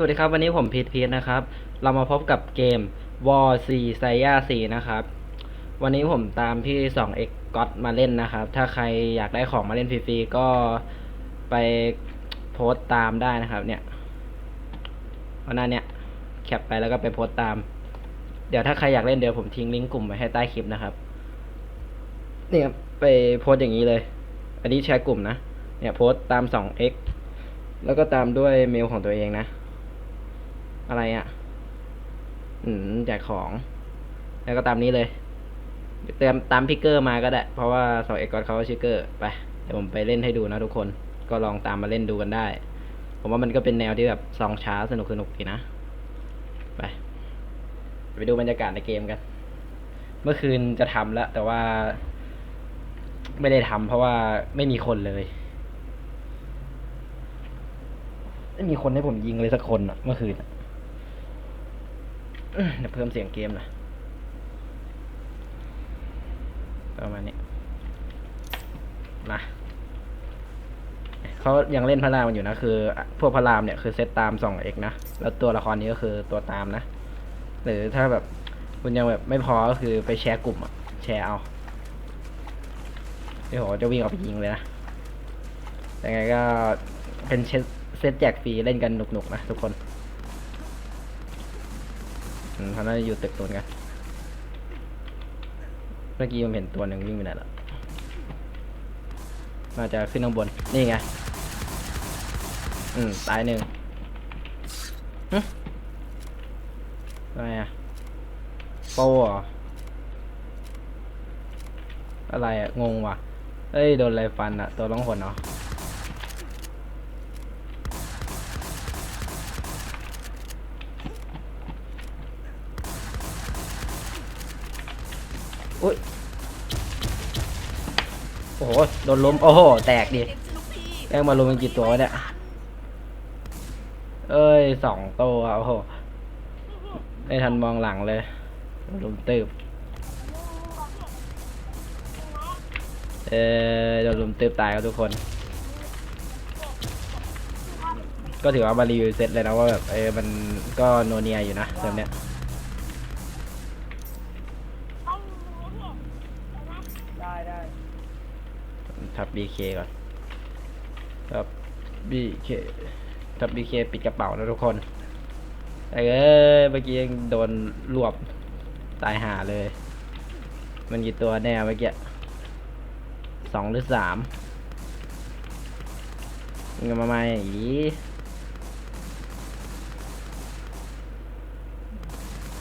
สวัสดีครับวันนี้ผมพีทพีทนะครับ เรามาพบกับเกม War 4 s a y a 4นะครับ วันนี้ผมตามพี่ 2x g o t มาเล่นนะครับ ถ้าใครอยากได้ของมาเล่นฟรีๆก็ไปโพสต์ตามได้นะครับ เนี่ยวันหน้าเนี่ยแคปไปแล้วก็ไปโพสต์ตาม เดี๋ยวถ้าใครอยากเล่นเดี๋ยวผมทิ้งลิงก์กลุ่มไว้ให้ใต้คลิปนะครับเนี่ยไปโพสต์อย่างนี้เลย อันนี้แชร์กลุ่มนะ เนี่ยโพสต์ตาม 2x แล้วก็ตามด้วยเมลของตัวเองนะ อะไรอะ่ะ อืมแจกของ แล้วก็ตามนี้เลย เตรียมตามพิกเกอร์มาก็ได้ เพราะว่าสองเอกกอนเขาชื่อเกอร์ไปเดี๋ยวผมไปเล่นให้ดูนะทุกคน ก็ลองตามมาเล่นดูกันได้ ผมว่ามันก็เป็นแนวที่แบบซองช้าสนุกสนุกดีนะ ไป ไปดูบรรยากาศในเกมกัน เมื่อคืนจะทำแล้ว แต่ว่า ไม่ได้ทำเพราะว่าไม่มีคนเลยไม่มีคนให้ผมยิงเลยสักคนอะเมื่อคืนอะ เดี๋ยวเพิ่มเสียงเกมหน่อยประมาณนี้นะเขายังเล่นพระรามกันอยู่นะ คือ พวกพระรามเนี่ยคือเซตตามสองเอกนะ แล้วตัวละครนี้ก็คือตัวตามนะ หรือถ้าแบบคุณยังแบบไม่พอก็คือไปแชร์กลุ่มอะแชร์เอาเดี๋ยวผมจะวิ่งออกไปยิงเลยนะยังไงก็เป็นเซตแจกฟรีเล่นกันหนุกๆนะทุกคน เขาน่าจะอยู่ตึกตัวกันเมื่อกี้ผมเห็นตัวหนึ่งวิ่งไปไหนละน่าจะขึ้นข้างบน นี่ไง อืม ตายหนึ่งฮึอะไรอะโปเหรออะไรอะงงว่ะ เอ้ย โดนอะไรฟันอะตัวร้องหนเนาะ อุ้ยโอ้โหโดนล้มโอ้โหแตกดิแม่งมาลุมกันกี่ตัววะเนี่ยเอ้ยสองตัวโอ้โหไม่ทันมองหลังเลยลุมตืบเออโดนลุมตืบตายครับทุกคน ก็ถือว่ามารีวิวเสร็จเลยนะว่าแบบเออมันก็โนเนียอยู่นะเติมเนี้ย ได้ได้ ทั บ BK ก่อนทับ BK ทับ BK ปิดกระเป๋านะทุกคนเอ้ยเมื่อกี้ยังโดนรวบตายหาเลย มันกี่ตัวแน่เมื่อกี้สองหรือสามมึงเอามาใหม่อี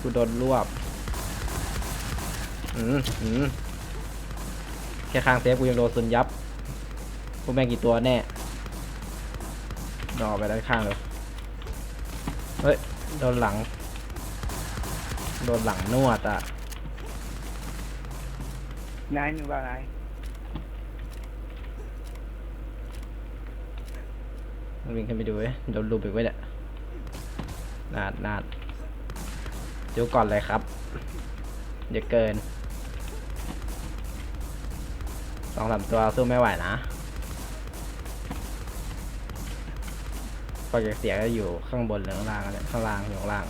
กูโดนรวบ อืมอืมแค่ข้างเซฟกูยังโดนซุนยับ กแม่งกี่ตัวแน่ดอกไปด้านข้างเลยเฮ้ย โดนหลัง โดนหลังนวดอะนายหนูว่าไงมันวิ่งขึ้นไปดูเว้ยโดนลูบอีกไว้เนี่ยนาดนาดดูก่อนเลยครับเดี๋ยวเกินสองสามตัวสู้ไม่ไหวนะ ปล่อยเสียก็อยู่ข้างบนหรือข้างล่างอะไรข้างล่างอยู่ข้างล่าง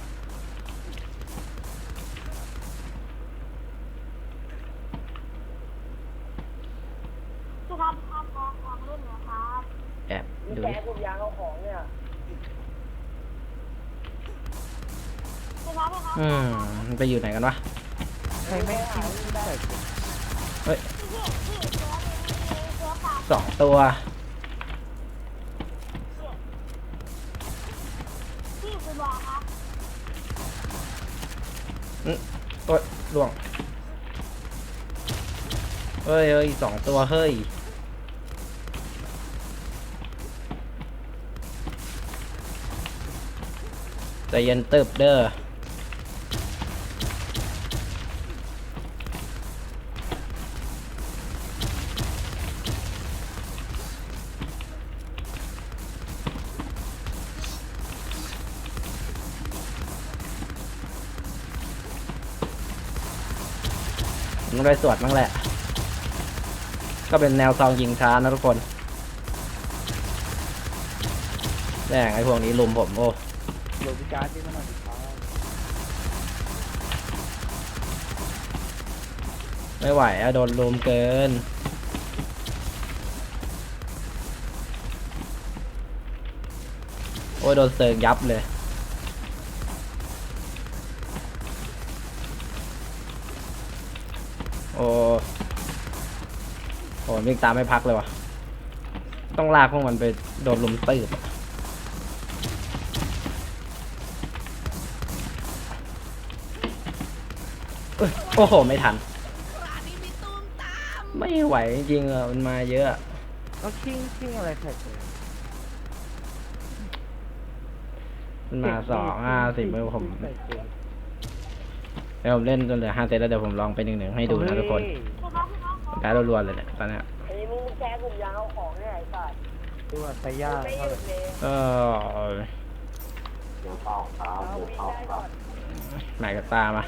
พี่ครับครับขอของเล่นหน่อครับแอบนี่ดูแกดิพวกยางเอาของเนี่ยพี่ครับพี่ครับอืมมันไปอยู่ไหนกันวะใครไม่ทิ้งได้เฮ้ยพี่พี่พี่เสือมีมีเสือป่าสองตัว คุณบอกครับอืมโอ้ยล่วงเฮ้ยเฮ้ยสองตัวเฮ้ยใจเย็นเติบเด้อ มันได้สวดบ้างแหละ ก็เป็นแนวซองยิงช้านะทุกคนแม่งไอ้พวกนี้ลุมผมโอ้โหลดพิจารที่มันหน่อยดิครับไม่ไหวอะโดนลุมเกิน โอ้ยโดนเซิร์งยับเลย โหวิ่งตามไม่พักเลยวะต้องลากพวกมันไปโดนลุมตืบอะเอ้ยโอ้โห ไม่ทัน ไม่ไหวจริงๆอะมันมาเยอะอะแล้วคิงคิงอะไรใส่เลยมันมาสองห้าสิบเมื่อผมใส่เกมเดี๋ยวผมเล่นจนเหลือห้าเซตแล้วเดี๋ยวผมลองไปหนึ่งหนึ่งให้ดูนะทุกคน เฮ้ยสุภาพสุภาพขอแพ้รัวๆเลยเนี่ยตอนเนี้ยไอ้มึงแกผมยาวของเนี่ยไอ้สัสตัวไซย่าไม่หเท่ายุไหร่ดเลยเออเอาวิ่งได้ก่อนหมายกับตามา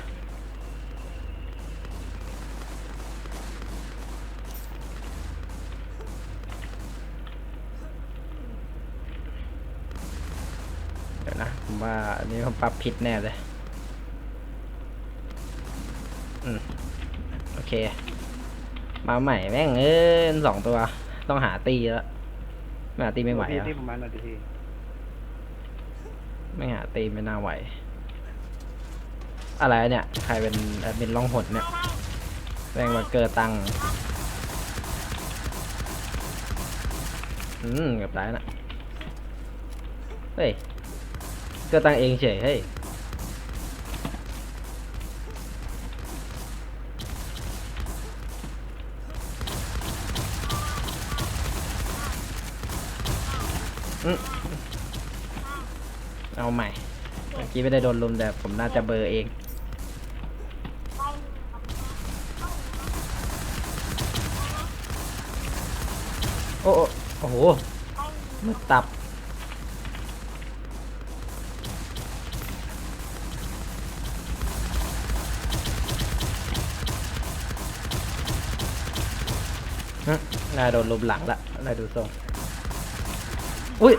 เดี๋ยวนะ ผมว่าอันนี้ผมปรับผิดแน่เลย อืม โอเค มาใหม่แม่งเอ้ยสองตัว ต้องหาตีแล้วไม่หาตีไม่ไหวพี่อะที่ประมาณนาทีไม่หาตีไม่น่าไหว อะไรเนี่ย ใครเป็นแอดมินล่องหนเนี่ยแรงมาเกิดตังค์อืมเกับได้นะเฮ้ยเกิดตังค์เองเฉยเฮ้ย เอาใหม่ เมื่อกี้ไม่ได้โดนลุมแต่ผมน่าจะเบอร์เองโอ้โอ้โหมืดตับฮะน่าโดนลุมหลังละน่าดูทรง อุ้ย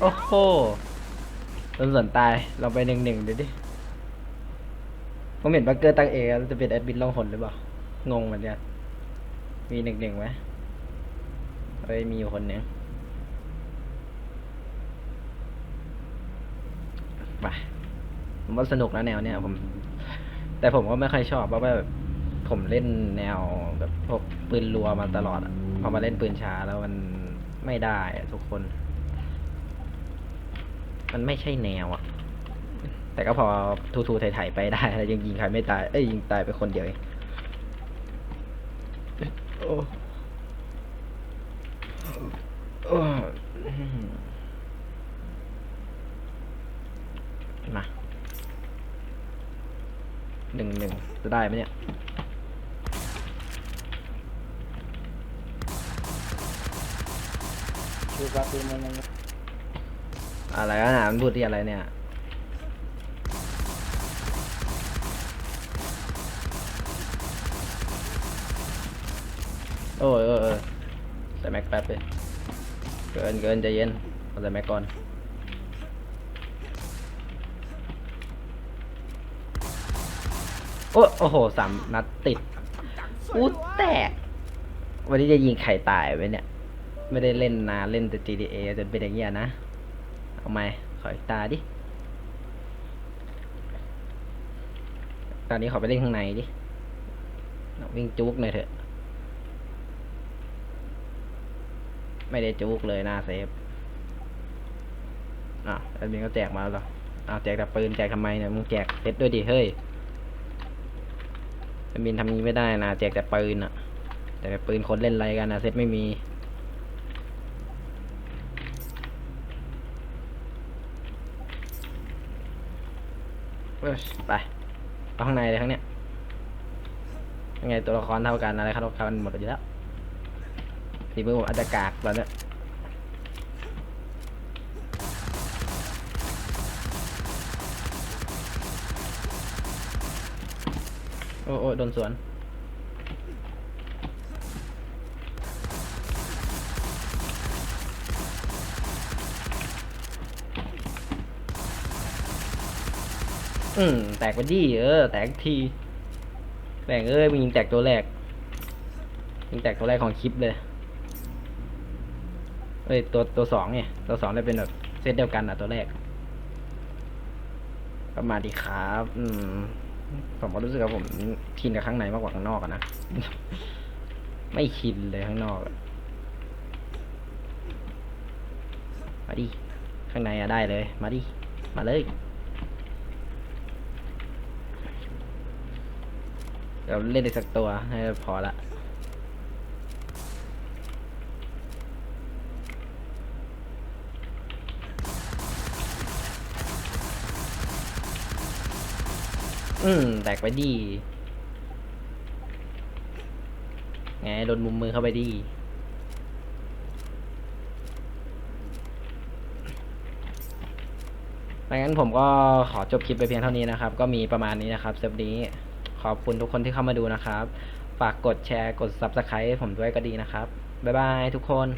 โอ้โหโดนสวนตาย เราไปหนึ่งหนึ่งดูดิ ผมเห็นบักเกอร์ตั้งเอแล้วจะเป็นแอดมินล่องหนหรือเปล่า งงเหมือนกันมีหนึ่งหนึ่งไหมเอ้ย มีอยู่คนหนึ่งไปผมว่าสนุกนะแนวเนี้ยผม แต่ผมก็ไม่ค่อยชอบเพราะว่าแบบผมเล่นแนวแบบพวกปืนรัวมาตลอดอะพอมาเล่นปืนช้าแล้วมัน ไม่ได้อะทุกคน มันไม่ใช่แนวอะแต่ก็พอทูทูไถ่ๆไปได้แล้วยังยิงใครไม่ตาย เอ้ยยิงตายไปคนเดียวเองโอ้โอ้มาหนึ่งหนึ่งจะได้ไหมเนี่ย ดูกราฟิกมันยังอะไรกันะมันพูดที่อะไรเนี่ย โอ้ยเออเออใส่แม็กแป๊บเลยเกินเกินใจเย็นเอาใส่แม็กก่อน โอ้โอ้โหสามนัดติดอู้แตก วันนี้จะยิงไข่ตายไว้เนี่ย ไม่ได้เล่นนานเล่นแต่ GTA จนเป็นอย่างเงี้ยนะ เอาไหมขออีกตาดิ ตอนนี้ขอไปเล่นข้างในดิ วิ่งจุกหน่อยเถอะ ไม่ได้จุกเลยหน้าเซฟ อะแอดมินก็แจกมาแล้วเหรออ้าวแจกแต่ปืนแจกทำไมเนี่ยมึงแจกเซตด้วยดิเฮ้ยแอดมินทำงี้ไม่ได้นะแจกแต่ปืนอะแจกแต่ปืนคนเล่นอะไรกันนะเซตไม่มี ไปไปข้างในเลยข้งเนี้ยยังไงตัวละครเท่ากันอะไรครับกันหมดอยู่แล้วสีมือผมอาจจะกากตอนเนี้ยโอ้โอ้โดนสวน อืมแตกไปดิเออ แตกทีแบ่งเอ้ยมึงยิงแตกตัวแรกยิงแตกตัวแรกของคลิปเลยเอ้ยตัวตัวสองเนี่ยตัวสองได้เป็นแบบเซตเดียวกันอะตัวแรกก็มาดีครับ อืม ผมก็รู้สึกว่าผมชินกับข้างในมากกว่าข้างนอกอะนะ ไม่ชินเลยข้างนอกมาดิ ข้างในอะได้เลย มาดิ มาเลย เดี๋ยวเล่นอีกสักตัวให้พอละอืม แตกไปดี ไงโดนมุมมือเข้าไปดี ดังนั้นผมก็ขอจบคลิปไปเพียงเท่านี้นะครับ ก็มีประมาณนี้นะครับเซฟนี้ ขอบคุณทุกคนที่เข้ามาดูนะครับ ฝากกดแชร์กด Subscribe ให้ผมด้วยก็ดีนะครับ บ๊ายบายทุกคน